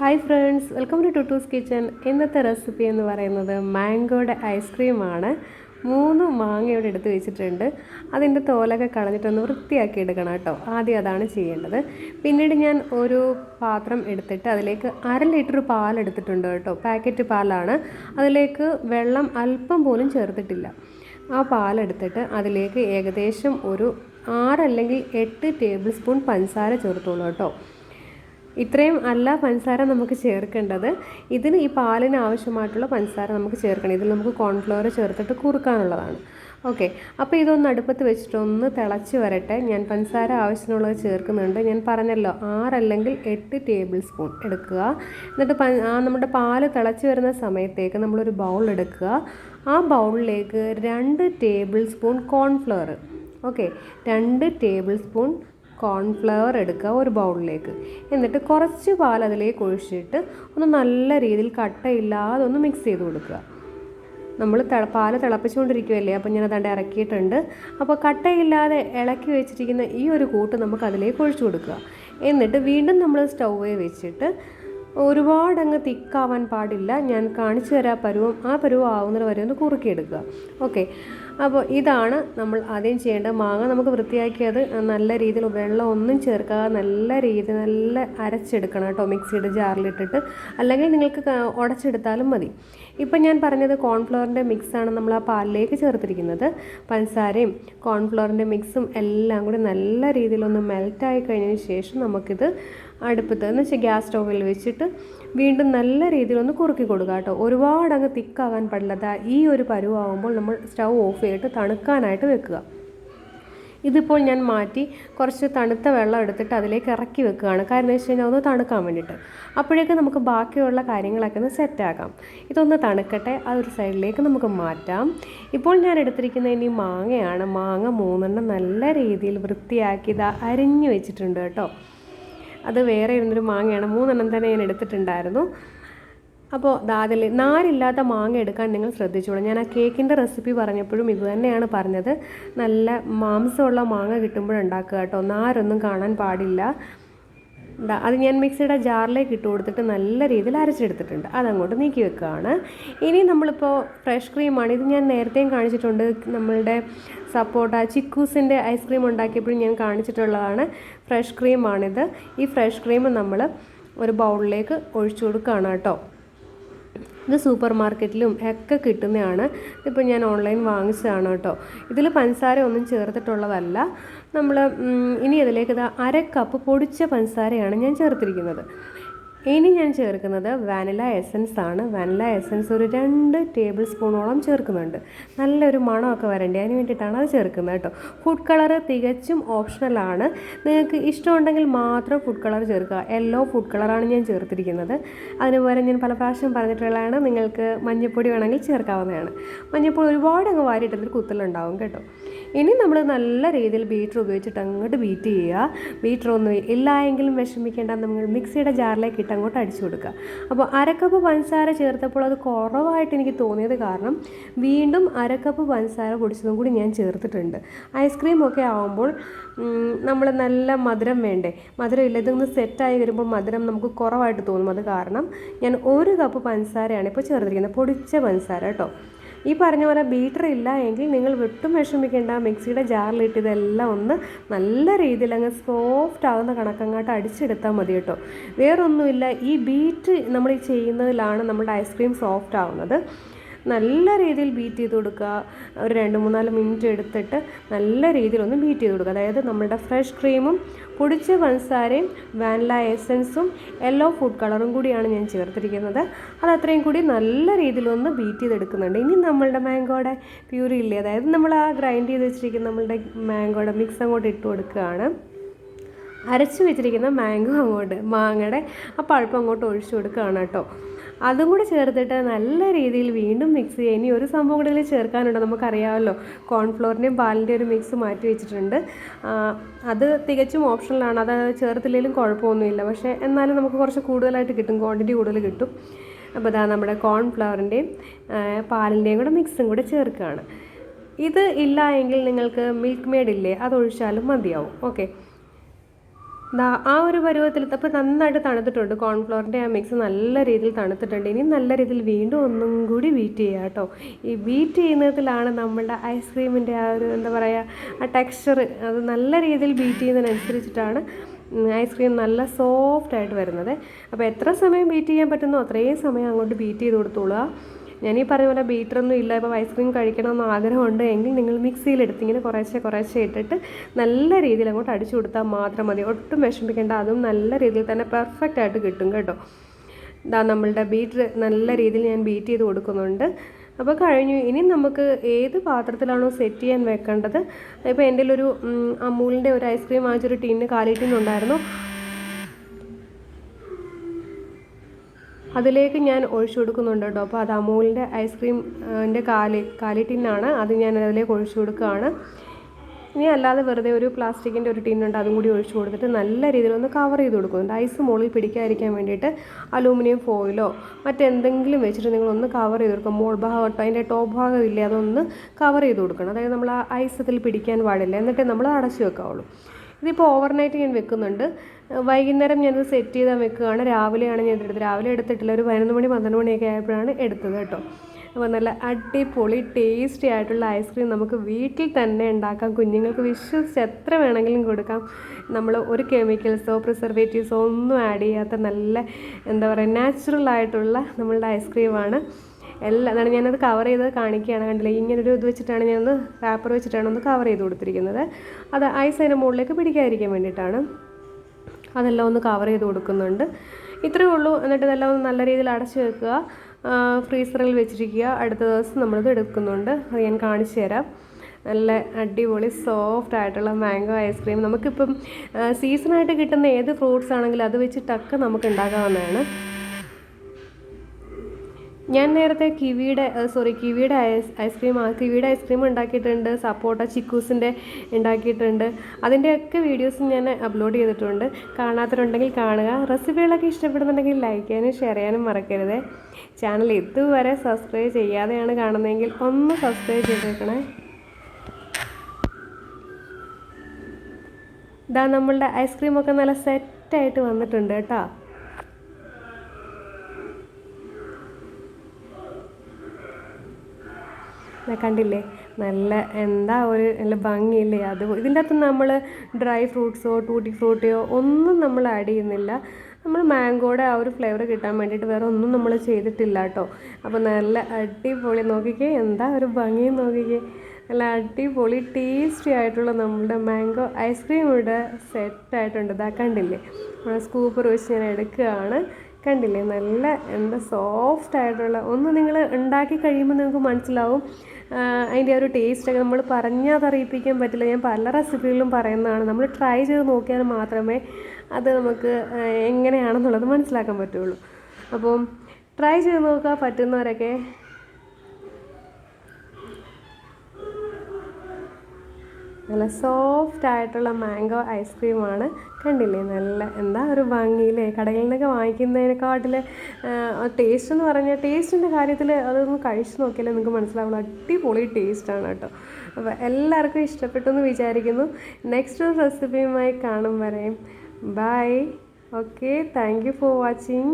Hi friends welcome to Tuttu's kitchen ഇന്നത്തെ recipe എന്ന് പറയുന്നത് മാംഗോയുടെ ഐസ്ക്രീമാണ് മൂന്ന് മാങ്ങ ഇവിടെ എടുത്ത് വെച്ചിട്ടുണ്ട്. അതിന്റെ തോലൊക്കെ കളഞ്ഞിട്ടൊന്ന് വൃത്തിയാക്കി എടുക്കണം കേട്ടോ. ആദ്യം അതാണ് ചെയ്യേണ്ടത്. പിന്നീട് ഞാൻ ഒരു പാത്രം എടുത്തിട്ട് അതിലേക്ക് അര ലിറ്റർ പാൽ എടുത്തിട്ടുണ്ട് കേട്ടോ. പാക്കറ്റ് പാലാണ്. അതിലേക്ക് വെള്ളം അല്പം പോലും ചേർത്തിട്ടില്ല. ആ പാലെടുത്തിട്ട് അതിലേക്ക് ഏകദേശം ഒരു ആറല്ലെങ്കിൽ എട്ട് ടേബിൾ സ്പൂൺ പഞ്ചസാര ചേർത്തോളൂ കേട്ടോ. ഇത്രയും അല്ല പഞ്ചസാര നമുക്ക് ചേർക്കേണ്ടത്. ഇതിന് ഈ പാലിന് ആവശ്യമായിട്ടുള്ള പഞ്ചസാര നമുക്ക് ചേർക്കണം. ഇതിൽ നമുക്ക് കോൺഫ്ലവർ ചേർത്തിട്ട് കുറുക്കാനുള്ളതാണ്. ഓക്കെ അപ്പോൾ ഇതൊന്ന് അടുപ്പത്ത് വെച്ചിട്ട് ഒന്ന് തിളച്ച് വരട്ടെ. ഞാൻ പഞ്ചസാര ആവശ്യത്തിനുള്ളത് ചേർക്കുന്നുണ്ട്. ഞാൻ പറഞ്ഞല്ലോ ആറല്ലെങ്കിൽ എട്ട് ടേബിൾ സ്പൂൺ എടുക്കുക. എന്നിട്ട് നമ്മുടെ പാൽ തിളച്ച് വരുന്ന സമയത്തേക്ക് നമ്മളൊരു ബൗൾ എടുക്കുക. ആ ബൗളിലേക്ക് രണ്ട് ടേബിൾ സ്പൂൺ കോൺഫ്ലവർ ഓക്കെ രണ്ട് ടേബിൾ സ്പൂൺ കോൺഫ്ലവർ എടുക്കുക ഒരു ബൗളിലേക്ക് എന്നിട്ട് കുറച്ച് പാൽ അതിലേക്ക് ഒഴിച്ചിട്ട് ഒന്ന് നല്ല രീതിയിൽ കട്ടയില്ലാതെ ഒന്ന് മിക്സ് ചെയ്ത് കൊടുക്കുക. നമ്മൾ പാൽ തിളപ്പിച്ചുകൊണ്ടിരിക്കുകയല്ലേ അപ്പോൾ ഞാൻ അതാണ്ട് ഇറക്കിയിട്ടുണ്ട്. അപ്പോൾ കട്ടയില്ലാതെ ഇളക്കി വെച്ചിരിക്കുന്ന ഈ ഒരു കൂട്ട് നമുക്ക് അതിലേക്ക് ഒഴിച്ചു കൊടുക്കുക. എന്നിട്ട് വീണ്ടും നമ്മൾ സ്റ്റൗവേ വെച്ചിട്ട് ഒരുപാട് അങ്ങ് തിക്കാവാൻ പാടില്ല. ഞാൻ കാണിച്ചു തരാം പരുവം ആ പരുവം ആവുന്നത് വരെ ഒന്ന് കുറുക്കിയെടുക്കുക. ഓക്കെ. അപ്പോൾ ഇതാണ് നമ്മൾ ആദ്യം ചെയ്യേണ്ടത് മാങ്ങ. നമുക്ക് വൃത്തിയാക്കിയത് നല്ല രീതിയിൽ വെള്ളം ഒന്നും ചേർക്കാതെ നല്ല രീതിയിൽ നല്ല അരച്ചെടുക്കണം കേട്ടോ മിക്സിയുടെ ജാറിലിട്ടിട്ട്. അല്ലെങ്കിൽ നിങ്ങൾക്ക് ഉടച്ചെടുത്താലും മതി. ഇപ്പം ഞാൻ പറഞ്ഞത് കോൺഫ്ലവറിന്റെ മിക്സാണ് നമ്മൾ ആ പാലിലേക്ക് ചേർത്തിരിക്കുന്നത്. പഞ്ചസാരയും കോൺഫ്ലവറിന്റെ മിക്സും എല്ലാം കൂടി നല്ല രീതിയിലൊന്ന് മെൽറ്റായി കഴിഞ്ഞതിന് ശേഷം നമുക്കിത് അടുപ്പത്ത് എന്ന് വെച്ചാൽ ഗ്യാസ് സ്റ്റൗവിൽ വെച്ചിട്ട് വീണ്ടും നല്ല രീതിയിൽ ഒന്ന് കുറുക്കി കൊടുക്കുക കേട്ടോ. ഒരുപാട് അങ്ങ് തിക്കാകാൻ പാടില്ല ഈ ഒരു പരുവാകുമ്പോൾ നമ്മൾ സ്റ്റൗ ഓഫ് ചെയ്തിട്ട് തണുക്കാനായിട്ട് വെക്കുക. ഇതിപ്പോൾ ഞാൻ മാറ്റി കുറച്ച് തണുത്ത വെള്ളം എടുത്തിട്ട് അതിലേക്ക് ഇറക്കി വെക്കുകയാണ്. കാരണം എന്ന് വെച്ച് കഴിഞ്ഞാൽ ഒന്ന് തണുക്കാൻ വേണ്ടിയിട്ട്. അപ്പോഴേക്കും നമുക്ക് ബാക്കിയുള്ള കാര്യങ്ങളൊക്കെ ഒന്ന് സെറ്റാക്കാം ഇതൊന്ന് തണുക്കട്ടെ. അതൊരു സൈഡിലേക്ക് നമുക്ക് മാറ്റാം. ഇപ്പോൾ ഞാൻ എടുത്തിരിക്കുന്ന ഇനി മാങ്ങയാണ്. മാങ്ങ മൂന്നെണ്ണം നല്ല രീതിയിൽ വൃത്തിയാക്കി ഇതാ അരിഞ്ഞു വെച്ചിട്ടുണ്ട് കേട്ടോ. അത് വേറെ ഇരുന്നൊരു മാങ്ങയാണ്. മൂന്നെണ്ണം തന്നെ ഞാൻ എടുത്തിട്ടുണ്ടായിരുന്നു. അപ്പോൾ അതിൽ നാരില്ലാത്ത മാങ്ങ എടുക്കാൻ നിങ്ങൾ ശ്രദ്ധിച്ചോളൂ. ഞാൻ ആ കേക്കിന്റെ റെസിപ്പി പറഞ്ഞപ്പോഴും ഇത് തന്നെയാണ് പറഞ്ഞത്. നല്ല മാംസമുള്ള മാങ്ങ കിട്ടുമ്പോഴുണ്ടാക്കുക കേട്ടോ. നാരൊന്നും കാണാൻ പാടില്ല. അത് ഞാൻ മിക്സിയുടെ ജാറിലേക്ക് ഇട്ട് കൊടുത്തിട്ട് നല്ല രീതിയിൽ അരച്ചെടുത്തിട്ടുണ്ട്. അതങ്ങോട്ട് നീക്കി വെക്കുകയാണ്. ഇനി നമ്മളിപ്പോൾ ഫ്രഷ് ക്രീമാണ്. ഇത് ഞാൻ നേരത്തെയും കാണിച്ചിട്ടുണ്ട്. നമ്മളുടെ സപ്പോട്ട ചിക്കൂസിന്റെ ഐസ്ക്രീം ഉണ്ടാക്കിയപ്പോഴും ഞാൻ കാണിച്ചിട്ടുള്ളതാണ്. ഫ്രഷ് ക്രീമാണിത് ഈ ഫ്രഷ് ക്രീം നമ്മൾ ഒരു ബൗളിലേക്ക് ഒഴിച്ചു കൊടുക്കുകയാണ് കേട്ടോ. ഇത് സൂപ്പർ മാർക്കറ്റിലും ഒക്കെ കിട്ടുന്നതാണ്. ഇതിപ്പോൾ ഞാൻ ഓൺലൈൻ വാങ്ങിച്ചതാണ് കേട്ടോ. ഇതിൽ പഞ്ചസാര ഒന്നും ചേർത്തിട്ടുള്ളതല്ല. നമ്മൾ ഇനി ഇതിലേക്ക് ഇത് അര കപ്പ് പൊടിച്ച പഞ്ചസാരയാണ് ഞാൻ ചേർത്തിരിക്കുന്നത്. ഇനി ഞാൻ ചേർക്കുന്നത് വാനില എസൻസ് ആണ്. വാനില എസൻസ് ഒരു രണ്ട് ടേബിൾ സ്പൂണോളം ചേർക്കുന്നുണ്ട്. നല്ലൊരു മണമൊക്കെ വരണ്ടേ? അതിന് വേണ്ടിയിട്ടാണ് അത് ചേർക്കുന്നത് കേട്ടോ. ഫുഡ് കളർ തികച്ചും ഓപ്ഷണലാണ് നിങ്ങൾക്ക് ഇഷ്ടമുണ്ടെങ്കിൽ മാത്രം ഫുഡ് കളർ ചേർക്കുക. യെല്ലോ ഫുഡ് കളറാണ് ഞാൻ ചേർത്തിരിക്കുന്നത്. അതിനുപോലെ ഞാൻ പല പ്രാവശ്യം പറഞ്ഞിട്ടുള്ളതാണ് നിങ്ങൾക്ക് മഞ്ഞൾപ്പൊടി വേണമെങ്കിൽ ചേർക്കാവുന്നതാണ്. മഞ്ഞൾപ്പൊടി ഒരുപാട് അങ്ങ് വാരിയിട്ടൊരു കുത്തലുണ്ടാവും കേട്ടോ. ഇനി നമ്മൾ നല്ല രീതിയിൽ ബീറ്റർ ഉപയോഗിച്ചിട്ട് അങ്ങോട്ട് ബീറ്റ് ചെയ്യുക. ബീറ്റർ ഒന്നും ഇല്ല എങ്കിലും വിഷമിക്കേണ്ട നമ്മൾ മിക്സിയുടെ ജാറിലേക്ക് ഇട്ട് അങ്ങോട്ട് അടിച്ചു കൊടുക്കുക. അപ്പോൾ അരക്കപ്പ് പഞ്ചസാര ചേർത്തപ്പോൾ അത് കുറവായിട്ട് എനിക്ക് തോന്നിയത് കാരണം വീണ്ടും അരക്കപ്പ് പഞ്ചസാര പൊടിച്ചതും കൂടി ഞാൻ ചേർത്തിട്ടുണ്ട്. ഐസ്ക്രീം ഒക്കെ ആവുമ്പോൾ നമ്മൾ നല്ല മധുരം വേണ്ടേ? മധുരം ഇല്ല ഇതൊന്ന് സെറ്റായി വരുമ്പോൾ മധുരം നമുക്ക് കുറവായിട്ട് തോന്നും. അത് കാരണം ഞാൻ ഒരു കപ്പ് പഞ്ചസാരയാണ് ഇപ്പോൾ ചേർത്തിരിക്കുന്നത്. പൊടിച്ച പഞ്ചസാര കേട്ടോ. ഈ പറഞ്ഞ പോലെ ബീറ്റർ ഇല്ല എങ്കിൽ നിങ്ങൾ വെട്ടും വിഷമിക്കേണ്ട. മിക്സിയുടെ ജാറിലിട്ട് ഇതെല്ലാം ഒന്ന് നല്ല രീതിയിൽ അങ്ങ് സോഫ്റ്റ് ആകുന്ന കണക്കങ്ങാട്ട് അടിച്ചെടുത്താൽ മതി കേട്ടോ. വേറൊന്നുമില്ല ഈ ബീറ്റ് നമ്മൾ ഈ ചെയ്യുന്നതിലാണ് നമ്മുടെ ഐസ്ക്രീം സോഫ്റ്റ് ആവുന്നത്. നല്ല രീതിയിൽ ബീറ്റ് ചെയ്ത് കൊടുക്കുക. ഒരു രണ്ട് മൂന്നാൽ മിനിറ്റ് എടുത്തിട്ട് നല്ല രീതിയിൽ ഒന്ന് ബീറ്റ് ചെയ്ത് കൊടുക്കുക. അതായത് നമ്മളുടെ ഫ്രഷ് ക്രീമും പൊടിച്ച പഞ്ചസാരയും വാനില എസൻസും യെല്ലോ ഫുഡ് കളറും കൂടിയാണ് ഞാൻ ചേർത്തിരിക്കുന്നത്. അത് അത്രയും കൂടി നല്ല രീതിയിലൊന്ന് ബീറ്റ് ചെയ്തെടുക്കുന്നുണ്ട്. ഇനി നമ്മളുടെ മാങ്കോയുടെ പ്യൂരി ഇല്ലേ? അതായത് നമ്മൾ ആ ഗ്രൈൻഡ് ചെയ്ത് വെച്ചിരിക്കുന്ന നമ്മളുടെ മാങ്കോയുടെ മിക്സ് അങ്ങോട്ട് ഇട്ട് കൊടുക്കുകയാണ്. അരച്ച് വെച്ചിരിക്കുന്ന മാംഗോ അങ്ങോട്ട് മാങ്ങയുടെ ആ പഴുപ്പ് അങ്ങോട്ട് ഒഴിച്ചു കൊടുക്കുകയാണ് കേട്ടോ. അതും കൂടെ ചേർത്തിട്ട് നല്ല രീതിയിൽ വീണ്ടും മിക്സ് ചെയ്യുക. ഇനി ഒരു സംഭവം കൂടെ ഇതിൽ ചേർക്കാനുണ്ട്. നമുക്കറിയാമല്ലോ കോൺഫ്ലോറിന്റെയും പാലിന്റെ ഒരു മിക്സ് മാറ്റി വെച്ചിട്ടുണ്ട്. അത് തികച്ചും ഓപ്ഷണലാണ് അത് ചേർത്തില്ലെങ്കിലും കുഴപ്പമൊന്നുമില്ല. പക്ഷേ എന്നാലും നമുക്ക് കുറച്ച് കൂടുതലായിട്ട് കിട്ടും. ക്വാണ്ടിറ്റി കൂടുതൽ കിട്ടും. അപ്പോൾ ഇതാ നമ്മുടെ കോൺഫ്ലവറിന്റെയും പാലിന്റെയും കൂടെ മിക്സും കൂടെ ചേർക്കുകയാണ്. ഇത് ഇല്ല എങ്കിൽ നിങ്ങൾക്ക് മിൽക്ക് മെയ്ഡ് ഇല്ലേ? അതൊഴിച്ചാലും മതിയാവും. ഓക്കെ ആ ഒരു പരുവത്തിൽ അപ്പോൾ നന്നായിട്ട് തണുത്തിട്ടുണ്ട്. കോൺഫ്ലോറിന്റെ ആ മിക്സ് നല്ല രീതിയിൽ തണുത്തിട്ടുണ്ട്. ഇനി നല്ല രീതിയിൽ വീണ്ടും ഒന്നും കൂടി ബീറ്റ് ചെയ്യുക കേട്ടോ. ഈ ബീറ്റ് ചെയ്യുന്നതിലാണ് നമ്മളുടെ ഐസ്ക്രീമിന്റെ ആ ഒരു എന്താ പറയുക ആ ടെക്സ്ചർ അത് നല്ല രീതിയിൽ ബീറ്റ് ചെയ്യുന്നതിനനുസരിച്ചിട്ടാണ് ഐസ്ക്രീം നല്ല സോഫ്റ്റ് ആയിട്ട് വരുന്നത്. അപ്പോൾ എത്ര സമയം ബീറ്റ് ചെയ്യാൻ പറ്റുന്നോ അത്രയും സമയം അങ്ങോട്ട് ബീറ്റ് ചെയ്ത് കൊടുത്തോളുക. ഞാൻ ഈ പറഞ്ഞ പോലെ ബീറ്ററൊന്നും ഇല്ല ഇപ്പോൾ ഐസ്ക്രീം കഴിക്കണമെന്ന് ആഗ്രഹമുണ്ട് എങ്കിൽ നിങ്ങൾ മിക്സിയിലെടുത്ത് ഇങ്ങനെ കുറേശ്ശെ കുറേശ്ശെ ഇട്ടിട്ട് നല്ല രീതിയിൽ അങ്ങോട്ട് അടിച്ചു കൊടുത്താൽ മാത്രം മതി. ഒട്ടും വിഷമിക്കേണ്ട അതും നല്ല രീതിയിൽ തന്നെ പെർഫെക്റ്റ് ആയിട്ട് കിട്ടും കേട്ടോ. ഇതാ നമ്മളുടെ ബീറ്റർ നല്ല രീതിയിൽ ഞാൻ ബീറ്റ് ചെയ്ത് കൊടുക്കുന്നുണ്ട്. അപ്പോൾ കഴിഞ്ഞു. ഇനി നമുക്ക് ഏത് പാത്രത്തിലാണോ സെറ്റ് ചെയ്യാൻ വെക്കേണ്ടത്? ഇപ്പോൾ എന്റെ ഒരു അമൂലിന്റെ ഒരു ഐസ്ക്രീം വാങ്ങിച്ചൊരു ടീനിന് കാലിട്ടീനുണ്ടായിരുന്നു അതിലേക്ക് ഞാൻ ഒഴിച്ചു കൊടുക്കുന്നുണ്ട് കേട്ടോ. അപ്പോൾ അത് അമൂലിന്റെ ഐസ്ക്രീമിന്റെ കാലി കാലി ടിന്നാണ് അത് ഞാൻ അതിലേക്ക് ഒഴിച്ചു കൊടുക്കുകയാണ്. ഇനി അല്ലാതെ വെറുതെ ഒരു പ്ലാസ്റ്റിക്കിന്റെ ഒരു ടിന്നുണ്ട് അതും കൂടി ഒഴിച്ചു കൊടുത്തിട്ട് നല്ല രീതിയിൽ ഒന്ന് കവർ ചെയ്ത് കൊടുക്കുന്നുണ്ട് ഐസ് മുകളിൽ പിടിക്കാതിരിക്കാൻ വേണ്ടിയിട്ട് അലൂമിനിയം ഫോയിലോ മറ്റെന്തെങ്കിലും വെച്ചിട്ട് നിങ്ങളൊന്ന് കവർ ചെയ്ത് കൊടുക്കുക മോൾ ഭാഗം അതിന്റെ ടോപ്പ് ഭാഗം ഇല്ലേ അതൊന്ന് കവർ ചെയ്ത് കൊടുക്കണം. അതായത് നമ്മൾ ആ ഐസ് അതിൽ പിടിക്കാൻ പാടില്ല. എന്നിട്ട് നമ്മൾ അടച്ചു വെക്കാവുള്ളൂ. ഇതിപ്പോൾ ഓവർനൈറ്റ് ഞാൻ വെക്കുന്നുണ്ട്. വൈകുന്നേരം ഞാനത് സെറ്റ് ചെയ്താൽ വെക്കുകയാണ്. രാവിലെയാണ് ഞാൻ എടുത്തത്. രാവിലെ എടുത്തിട്ടില്ല. ഒരു പതിനൊന്ന് മണി പന്ത്രണ്ട് മണിയൊക്കെ ആയപ്പോഴാണ് എടുത്തത് കേട്ടോ. അപ്പോൾ നല്ല അടിപൊളി ടേസ്റ്റി ആയിട്ടുള്ള ഐസ്ക്രീം നമുക്ക് വീട്ടിൽ തന്നെ ഉണ്ടാക്കാം. കുഞ്ഞുങ്ങൾക്ക് വിശ്വസിച്ച് എത്ര വേണമെങ്കിലും കൊടുക്കാം. നമ്മൾ ഒരു കെമിക്കൽസോ പ്രിസർവേറ്റീവ്സോ ഒന്നും ആഡ് ചെയ്യാത്ത നല്ല എന്താ പറയുക നാച്ചുറൽ ആയിട്ടുള്ള നമ്മളുടെ ഐസ്ക്രീമാണ് എല്ലാം അതാണ് ഞാനത് കവർ ചെയ്ത് കാണിക്കുകയാണ് കണ്ടില്ല? ഇങ്ങനൊരു ഇത് വെച്ചിട്ടാണ് ഞാനൊന്ന് പേപ്പർ വെച്ചിട്ടാണ് ഒന്ന് കവർ ചെയ്ത് കൊടുത്തിരിക്കുന്നത്. അത് ഐസ് അതിന്റെ മുകളിലേക്ക് പിടിക്കാതിരിക്കാൻ വേണ്ടിയിട്ടാണ്. അതെല്ലാം ഒന്ന് കവർ ചെയ്ത് കൊടുക്കുന്നുണ്ട്. ഇത്രയേ ഉള്ളൂ. എന്നിട്ട് ഇതെല്ലാം ഒന്ന് നല്ല രീതിയിൽ അടച്ചു വെക്കുക. ഫ്രീസറിൽ വെച്ചിരിക്കുക. അടുത്ത ദിവസം നമ്മളിത് എടുക്കുന്നുണ്ട്. അത് ഞാൻ കാണിച്ചു തരാം. നല്ല അടിപൊളി സോഫ്റ്റ് ആയിട്ടുള്ള മാംഗോ ഐസ്ക്രീം നമുക്കിപ്പം സീസണായിട്ട് കിട്ടുന്ന ഏത് ഫ്രൂട്ട്സ് ആണെങ്കിലും അത് വെച്ചിട്ടൊക്കെ നമുക്ക് ഉണ്ടാക്കാവുന്നതാണ്. ഞാൻ നേരത്തെ കിവിയുടെ സോറി കിവിയുടെ ഐസ് ഐസ്ക്രീം കിവിയുടെ ഐസ്ക്രീം ഉണ്ടാക്കിയിട്ടുണ്ട് സപ്പോട്ട ചിക്കൂസിന്റെ ഉണ്ടാക്കിയിട്ടുണ്ട്. അതിന്റെയൊക്കെ വീഡിയോസ് ഞാൻ അപ്ലോഡ് ചെയ്തിട്ടുണ്ട്. കാണാത്തവരുണ്ടെങ്കിൽ കാണുക. റെസിപ്പികളൊക്കെ ഇഷ്ടപ്പെടുന്നുണ്ടെങ്കിൽ ലൈക്ക് ചെയ്യാനും ഷെയർ ചെയ്യാനും മറക്കരുത്. ചാനൽ ഇതുവരെ സബ്സ്ക്രൈബ് ചെയ്യാതെയാണ് കാണുന്നതെങ്കിൽ ഒന്ന് സബ്സ്ക്രൈബ് ചെയ്തേക്കണേ. ഇതാ നമ്മളുടെ ഐസ്ക്രീമൊക്കെ നല്ല സെറ്റായിട്ട് വന്നിട്ടുണ്ട് കേട്ടോ. കണ്ടില്ലേ? നല്ല എന്താ ഒരു നല്ല ഭംഗിയില്ലേ? അത് ഇതിന്റെ അകത്ത് നമ്മൾ ഡ്രൈ ഫ്രൂട്ട്സോ ടൂട്ടി ഫ്രൂട്ടിയോ ഒന്നും നമ്മൾ ആഡ് ചെയ്യുന്നില്ല. നമ്മൾ മാംഗോയുടെ ആ ഒരു ഫ്ലേവർ കിട്ടാൻ വേണ്ടിയിട്ട് വേറെ ഒന്നും നമ്മൾ ചെയ്തിട്ടില്ല കേട്ടോ. അപ്പോൾ നല്ല അടിപൊളി നോക്കിക്കേ എന്താ ഒരു ഭംഗി നോക്കിക്കേ. നല്ല അടിപൊളി ടേസ്റ്റി ആയിട്ടുള്ള നമ്മളുടെ മാംഗോ ഐസ്ക്രീം ഇവിടെ സെറ്റായിട്ടുണ്ട് ഇതാ കണ്ടില്ലേ? സ്കൂപ്പർ വെച്ച് ഞാൻ എടുക്കുകയാണ്. കണ്ടില്ലേ? നല്ല എന്താ സോഫ്റ്റ് ആയിട്ടുള്ള ഒന്ന് നിങ്ങൾ ഉണ്ടാക്കി കഴിയുമ്പോൾ നിങ്ങൾക്ക് മനസ്സിലാവും. അതിന്റെ ഒരു ടേസ്റ്റൊക്കെ നമ്മൾ പറഞ്ഞാൽ അറിയിപ്പിക്കാൻ പറ്റില്ല. ഞാൻ പല റെസിപ്പികളിലും പറയുന്നതാണ്. നമ്മൾ ട്രൈ ചെയ്ത് നോക്കിയാൽ മാത്രമേ അത് നമുക്ക് എങ്ങനെയാണെന്നുള്ളത് മനസ്സിലാക്കാൻ പറ്റുള്ളൂ. അപ്പം ട്രൈ ചെയ്ത് നോക്കുക പറ്റുന്നവരൊക്കെ നല്ല സോഫ്റ്റ് ആയിട്ടുള്ള മാംഗോ ഐസ്ക്രീമാണ് കണ്ടില്ലേ? നല്ല എന്താ ഒരു ഭംഗിയില്ലേ കടകളിൽ നിന്നൊക്കെ വാങ്ങിക്കുന്നതിനെക്കാട്ടിൽ ടേസ്റ്റ് എന്ന് പറഞ്ഞാൽ ടേസ്റ്റിന്റെ കാര്യത്തിൽ അതൊന്ന് കഴിച്ച് നോക്കിയാലേ നിങ്ങൾക്ക് മനസ്സിലാവുള്ളൂ. അടിപൊളി ടേസ്റ്റാണ് കേട്ടോ. അപ്പോൾ എല്ലാവർക്കും ഇഷ്ടപ്പെട്ടു എന്ന് വിചാരിക്കുന്നു. നെക്സ്റ്റ് ഒരു റെസിപ്പിയുമായി കാണും വരെയും bye okay thank you for watching